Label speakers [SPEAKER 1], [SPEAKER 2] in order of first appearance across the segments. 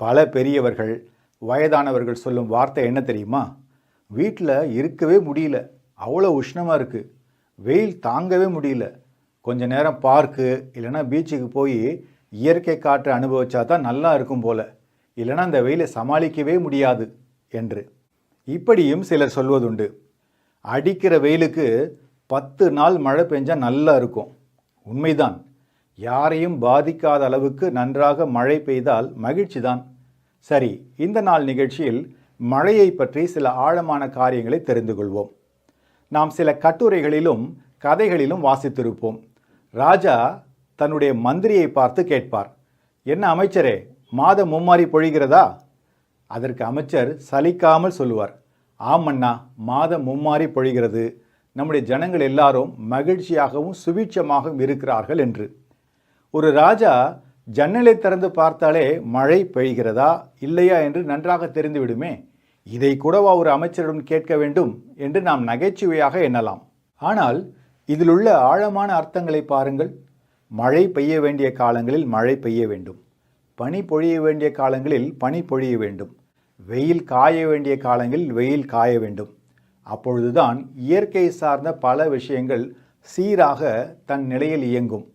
[SPEAKER 1] பல பெரியவர்கள் வயதானவர்கள் சொல்லும் வார்த்தை என்ன தெரியுமா? வீட்டில் இருக்கவே முடியல. அவ்வளோ உஷ்ணமாக இருக்குது வெயில் தாங்கவே முடியல. கொஞ்ச நேரம் பார்க்கு இல்லைன்னா பீச்சுக்கு போய் இயற்கை காற்று அனுபவிச்சா தான் நல்லா இருக்கும் போல. இல்லைன்னா அந்த வெயிலை சமாளிக்கவே முடியாது என்று. இப்படியும் சிலர் சொல்வதுண்டு. அடிக்கிற வெயிலுக்கு பத்து நாள் மழை பெஞ்சால் நல்லா இருக்கும். உண்மைதான். யாரையும் பாதிக்காத அளவுக்கு நன்றாக மழை பெய்தால் மகிழ்ச்சிதான். சரி இந்த நாள் நிகழ்ச்சியில் மழையை பற்றி சில ஆழமான காரியங்களை தெரிந்து கொள்வோம். நாம் சில கட்டுரைகளிலும் கதைகளிலும் வாசித்திருப்போம். ராஜா தன்னுடைய மந்திரியை பார்த்து கேட்பார். என்ன அமைச்சரே மாதம் மும்மாரி பொழிகிறதா? அதற்கு அமைச்சர் சலிக்காமல் சொல்லுவார். ஆமண்ணா மாதம் மும்மாரி பொழிகிறது. நம்முடைய ஜனங்கள் எல்லாரும் மகிழ்ச்சியாகவும் சுபீட்சமாகவும் இருக்கிறார்கள் என்று. ஒரு ராஜா ஜன்னலை திறந்து பார்த்தாலே மழை பெய்கிறதா இல்லையா என்று நன்றாக தெரிந்துவிடுமே. இதை கூடவா ஒரு அமைச்சரிடம் கேட்க வேண்டும் என்று நாம் நகைச்சுவையாக எண்ணலாம். ஆனால் இதில் உள்ள ஆழமான அர்த்தங்களை பாருங்கள். மழை பெய்ய வேண்டிய காலங்களில் மழை பெய்ய வேண்டும். பனி பொழிய வேண்டிய காலங்களில் பனி பொழிய வேண்டும். வெயில் காய வேண்டிய காலங்களில் வெயில் காய வேண்டும். அப்பொழுதுதான் இயற்கை சார்ந்த பல விஷயங்கள் சீராக தன் நிலையில் இயங்கும்.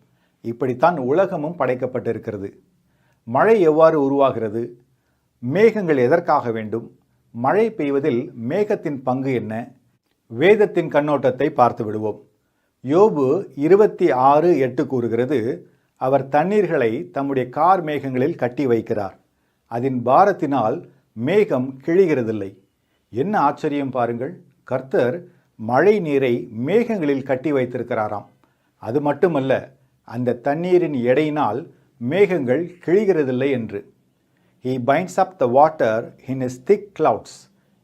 [SPEAKER 1] இப்படித்தான் உலகமும் படைக்கப்பட்டிருக்கிறது. மழை எவ்வாறு உருவாகிறது? மேகங்கள் எதற்காக வேண்டும்? மழை பெய்வதில் மேகத்தின் பங்கு என்ன? வேதத்தின் கண்ணோட்டத்தை பார்த்து விடுவோம். யோபு இருபத்தி ஆறு எட்டு கூறுகிறது அவர் தண்ணீர்களை தம்முடைய கார் மேகங்களில் கட்டி வைக்கிறார். அதன் பாரத்தினால் மேகம் கிழிகிறதில்லை. என்ன ஆச்சரியம் பாருங்கள். கர்த்தர் மழை நீரை மேகங்களில் கட்டி வைத்திருக்கிறாராம். அது மட்டுமல்ல அந்த தண்ணீரின் எடையினால் மேகங்கள் கிழிகிறதில்லை என்று. He binds up the water in his thick clouds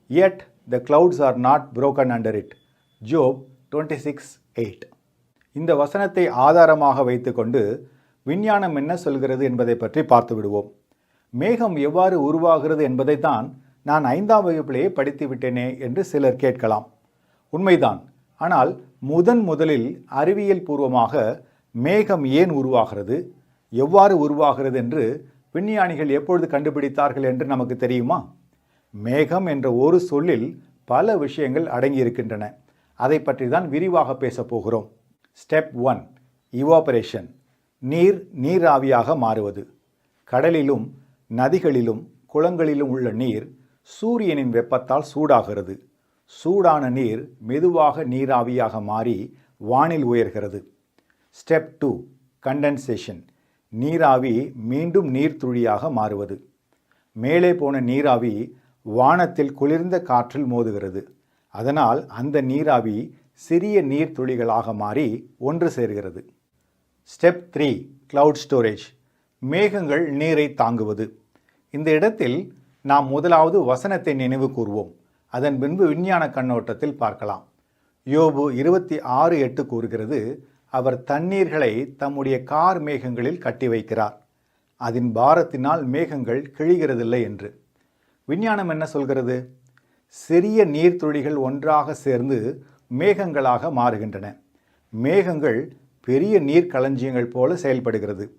[SPEAKER 1] yet the clouds are not broken under it Job twenty six eight இந்த வசனத்தை ஆதாரமாக வைத்துக்கொண்டு விஞ்ஞானம் என்ன சொல்கிறது என்பதை பற்றி பார்த்து விடுவோம். மேகம் எவ்வாறு உருவாகிறது என்பதை தான் நான் ஐந்தாம் வகுப்பிலேயே படித்து விட்டேனே என்று சிலர் கேட்கலாம். உண்மைதான். ஆனால் முதன் முதலில் அறிவியல் பூர்வமாக மேகம் ஏன் உருவாகிறது? எவ்வாறு உருவாகிறது என்று விஞ்ஞானிகள் எப்பொழுது கண்டுபிடித்தார்கள் என்று நமக்கு தெரியுமா? மேகம் என்ற ஒரு சொல்லில் பல விஷயங்கள் அடங்கியிருக்கின்றன. அதை பற்றி தான் விரிவாக பேசப் போகிறோம். ஸ்டெப் ஒன் இவாபரேஷன் நீர் நீராவியாக மாறுவது. கடலிலும் நதிகளிலும் குளங்களிலும் உள்ள நீர் சூரியனின் வெப்பத்தால் சூடாகிறது. சூடான நீர் மெதுவாக நீராவியாக மாறி வானில் உயர்கிறது. ஸ்டெப் டூ கண்டென்சேஷன் நீராவி மீண்டும் நீர்த்துளியாக மாறுவது. மேலே போன நீராவி வானத்தில் குளிர்ந்த காற்றில் மோதுகிறது. அதனால் அந்த நீராவி சிறிய நீர்த்துளிகளாக மாறி ஒன்று சேர்கிறது. ஸ்டெப் த்ரீ கிளவுட் ஸ்டோரேஜ் மேகங்கள் நீரை தாங்குவது. இந்த இடத்தில் நாம் முதலாவது வசனத்தை நினைவு கூறுவோம் அதன் பின்பு விஞ்ஞான கண்ணோட்டத்தில் பார்க்கலாம். யோபு இருபத்தி ஆறு எட்டு கூறுகிறது அவர் தண்ணீர்களை தம்முடைய கார் மேகங்களில் கட்டி வைக்கிறார். அதன் பாரத்தினால் மேகங்கள் கிழிகிறதில்லை என்று. விஞ்ஞானம் என்ன சொல்கிறது? சிறிய நீர்த்துளிகள் ஒன்றாக சேர்ந்து மேகங்களாக மாறுகின்றன. மேகங்கள் பெரிய நீர்க்களஞ்சியங்கள் போல செயல்படுகிறது.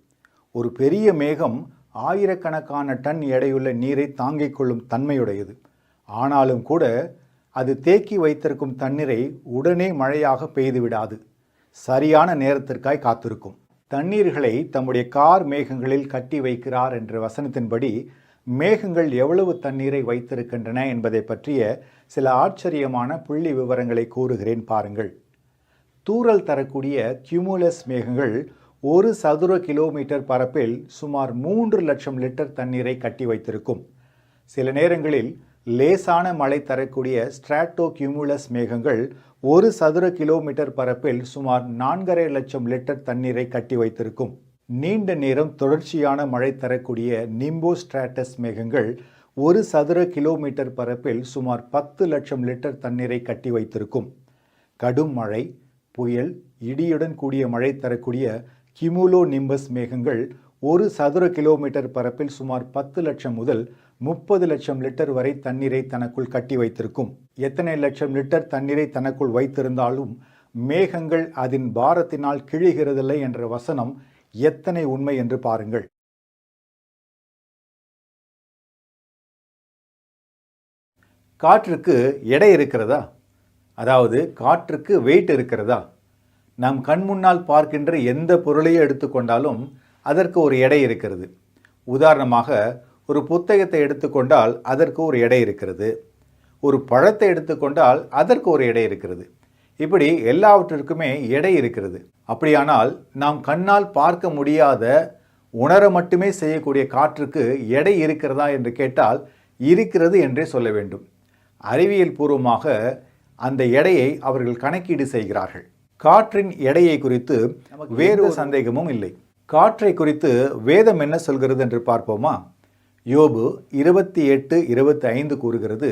[SPEAKER 1] ஒரு பெரிய மேகம் ஆயிரக்கணக்கான டன் எடையுள்ள நீரை தாங்கிக் கொள்ளும் தன்மையுடையது. ஆனாலும் கூட அது தேக்கி வைத்திருக்கும் தண்ணீரை உடனே மழையாக பெய்து விடாது சரியான நேரத்திற்காய் காத்திருக்கும். தண்ணீர்களை தம்முடைய கார் மேகங்களில் கட்டி வைக்கிறார் என்ற வசனத்தின்படி மேகங்கள் எவ்வளவு தண்ணீரை வைத்திருக்கின்றன என்பதை பற்றிய சில ஆச்சரியமான புள்ளி விவரங்களை கூறுகிறேன் பாருங்கள். தூறல் தரக்கூடிய கியூமுலஸ் மேகங்கள் ஒரு சதுர கிலோமீட்டர் பரப்பில் சுமார் மூன்று லட்சம் லிட்டர் தண்ணீரை கட்டி வைத்திருக்கும். சில நேரங்களில் லேசான மழை தரக்கூடிய ஸ்ட்ராட்டோ கியூமுலஸ் மேகங்கள் ஒரு சதுர கிலோமீட்டர் பரப்பில் சுமார் நான்கரை லட்சம் லிட்டர் தண்ணீரை கட்டி வைத்திருக்கும். நீண்ட நேரம் தொடர்ச்சியான மழை தரக்கூடிய நிம்போ ஸ்ட்ராட்டஸ் மேகங்கள் ஒரு சதுர கிலோமீட்டர் பரப்பில் சுமார் பத்து லட்சம் லிட்டர் தண்ணீரை கட்டி வைத்திருக்கும். கடும் மழை புயல் இடியுடன் கூடிய மழை தரக்கூடிய கிமுலோ நிம்பஸ் மேகங்கள் ஒரு சதுர கிலோமீட்டர் பரப்பில் சுமார் பத்து லட்சம் முதல் முப்பது லட்சம் லிட்டர் வரை தண்ணீரை தனக்குள் கட்டி வைத்திருக்கும். எத்தனை லட்சம் லிட்டர் தண்ணீரை தனக்குள் வைத்திருந்தாலும் மேகங்கள் அதன் பாரத்தினால் கிழிகிறதில்லை என்ற வசனம் எத்தனை உண்மை என்று பாருங்கள். காற்றுக்கு எடை இருக்கிறதா? அதாவது காற்றுக்கு வெயிட் இருக்கிறதா? நம் கண் முன்னால் பார்க்கின்ற எந்த பொருளையும் எடுத்துக்கொண்டாலும் அதற்கு ஒரு எடை இருக்கிறது. உதாரணமாக ஒரு புத்தகத்தை எடுத்துக்கொண்டால் அதற்கு ஒரு எடை இருக்கிறது. ஒரு பழத்தை எடுத்துக்கொண்டால் அதற்கு ஒரு எடை இருக்கிறது. இப்படி எல்லாவற்றிற்குமே எடை இருக்கிறது. அப்படியானால் நாம் கண்ணால் பார்க்க முடியாத உணர மட்டுமே செய்யக்கூடிய காற்றுக்கு எடை இருக்கிறதா என்று கேட்டால் இருக்கிறது என்றே சொல்ல வேண்டும். அறிவியல் பூர்வமாக அந்த எடையை அவர்கள் கணக்கீடு செய்கிறார்கள். காற்றின் எடையை குறித்து வேறு சந்தேகமும் இல்லை. காற்றை குறித்து வேதம் என்ன சொல்கிறது என்று பார்ப்போமா? யோபு இருபத்தி எட்டு இருபத்தி ஐந்து கூறுகிறது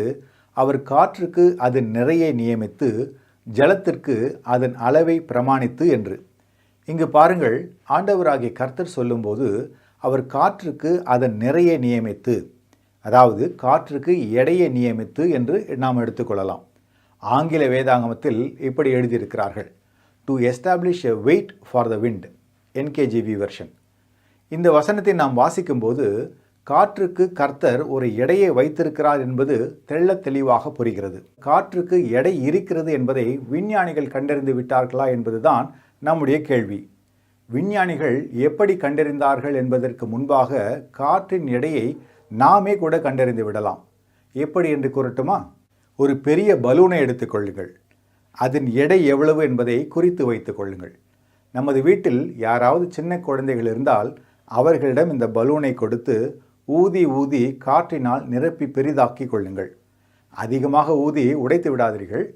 [SPEAKER 1] அவர் காற்றுக்கு அதன் நிறையை நியமித்து ஜலத்திற்கு அதன் அளவை பிரமாணித்து என்று. இங்கு பாருங்கள் ஆண்டவராகிய கர்த்தர் சொல்லும்போது அவர் காற்றுக்கு அதன் நிறையை நியமித்து அதாவது காற்றுக்கு எடையை நியமித்து என்று நாம் எடுத்துக்கொள்ளலாம். ஆங்கில வேதாங்கமத்தில் இப்படி எழுதியிருக்கிறார்கள் to establish a weight for the wind NKJV version இந்த வசனத்தை நாம் வாசிக்கும்போது காற்றுக்கு கர்த்தர் ஒரு எடையை வைத்திருக்கிறார் என்பது தெள்ள தெளிவாக புரிகிறது. காற்றுக்கு எடை இருக்கிறது என்பதை விஞ்ஞானிகள் கண்டறிந்து விட்டார்களா என்பதுதான் நம்முடைய கேள்வி. விஞ்ஞானிகள் எப்படி கண்டறிந்தார்கள் என்பதற்கு முன்பாக காற்றின் எடையை நாமே கூட கண்டறிந்து விடலாம். எப்படி என்று கூறட்டுமா? ஒரு பெரிய பலூனை எடுத்துக்கொள்ளுங்கள் அதன் எடை எவ்வளவு என்பதை குறித்து வைத்துக் கொள்ளுங்கள். நமது வீட்டில் யாராவது சின்ன குழந்தைகள் இருந்தால் அவர்களிடம் இந்த பலூனை கொடுத்து ஊதி ஊதி காற்றினால் நிரப்பி பெரிதாக்கி கொள்ளுங்கள். அதிகமாக ஊதி உடைத்து விடாதீர்கள்.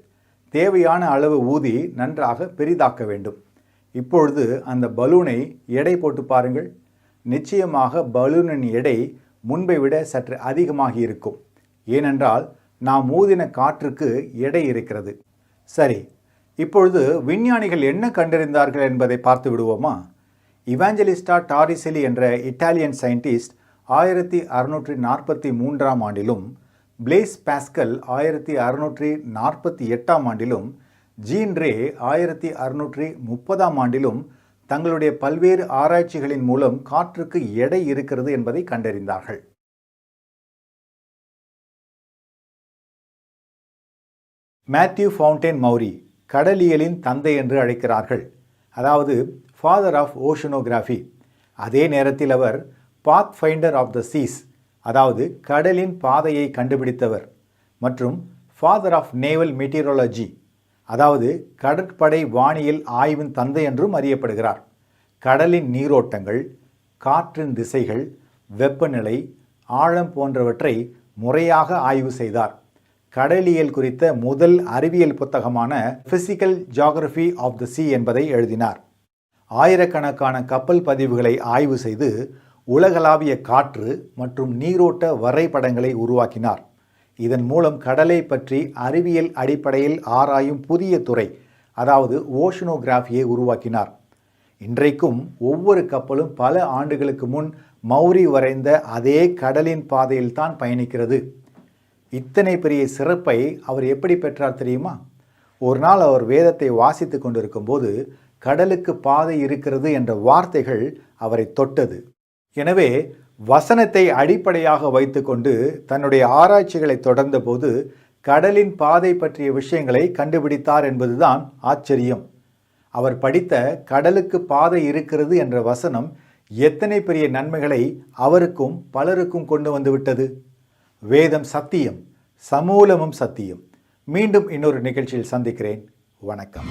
[SPEAKER 1] தேவையான அளவு ஊதி நன்றாக பெரிதாக்க வேண்டும். இப்பொழுது அந்த பலூனை எடை போட்டு பாருங்கள். நிச்சயமாக பலூனின் எடை முன்பை விட சற்று அதிகமாகி இருக்கும். ஏனென்றால் நாம் ஊதின காற்றுக்கு எடை இருக்கிறது. சரி இப்பொழுது விஞ்ஞானிகள் என்ன கண்டறிந்தார்கள் என்பதை பார்த்து விடுவோமா? இவாஞ்சலிஸ்டா டாரிசெலி என்ற இட்டாலியன் சயின்டிஸ்ட் ஆயிரத்தி அறுநூற்றி நாற்பத்தி மூன்றாம் ஆண்டிலும் பிளேஸ் பாஸ்கல் ஆயிரத்தி அறுநூற்றி நாற்பத்தி எட்டாம் ஆண்டிலும் ஜீன் ரே ஆயிரத்தி அறுநூற்றி முப்பதாம் ஆண்டிலும் தங்களுடைய பல்வேறு ஆராய்ச்சிகளின் மூலம் காற்றுக்கு எடை இருக்கிறது என்பதை கண்டறிந்தார்கள். மேத்யூ ஃபவுண்டேன் மௌரி கடலியலின் தந்தை என்று அழைக்கிறார்கள். அதாவது ஃபாதர் ஆஃப் ஓஷனோகிராஃபி அதே நேரத்தில் அவர் path finder of the seas அதாவது கடலின் பாதையை கண்டுபிடித்தவர் மற்றும் ஃபாதர் ஆஃப் நேவல் மெட்டீரியாலஜி அதாவது கடற்படை வானியல் ஆய்வின் தந்தை என்றும் அறியப்படுகிறார். கடலின் நீரோட்டங்கள் காற்றின் திசைகள் வெப்பநிலை ஆழம் போன்றவற்றை முறையாக ஆய்வு செய்தார். கடலியல் குறித்த முதல் அறிவியல் புத்தகமான physical geography of the sea என்பதை எழுதினார். ஆயிரக்கணக்கான கப்பல் பதிவுகளை ஆய்வு செய்து உலகளாவிய காற்று மற்றும் நீரோட்ட வரைபடங்களை உருவாக்கினார். இதன் மூலம் கடலை பற்றி அறிவியல் அடிப்படையில் ஆராயும் புதிய துறை அதாவது ஓஷனோகிராஃபியை உருவாக்கினார். இன்றைக்கும் ஒவ்வொரு கப்பலும் பல ஆண்டுகளுக்கு முன் மௌரி வரைந்த அதே கடலின் பாதையில் தான் பயணிக்கிறது. இத்தனை பெரிய சிறப்பை அவர் எப்படி பெற்றார் தெரியுமா? ஒரு நாள் அவர் வேதத்தை வாசித்து கொண்டிருக்கும் போது கடலுக்கு பாதை இருக்கிறது என்ற வார்த்தைகள் அவரை தொட்டது. எனவே வசனத்தை அடிப்படையாக வைத்துக்கொண்டு தன்னுடைய ஆராய்ச்சிகளை தொடர்ந்தபோது கடலின் பாதை பற்றிய விஷயங்களை கண்டுபிடித்தார் என்பதுதான் ஆச்சரியம். அவர் படித்த கடலுக்கு பாதை இருக்கிறது என்ற வசனம் எத்தனை பெரிய நன்மைகளை அவருக்கும் பலருக்கும் கொண்டு வந்துவிட்டது வேதம் சத்தியம் சமூலமும் சத்தியம். மீண்டும் இன்னொரு நிகழ்ச்சியில் சந்திக்கிறேன். வணக்கம்.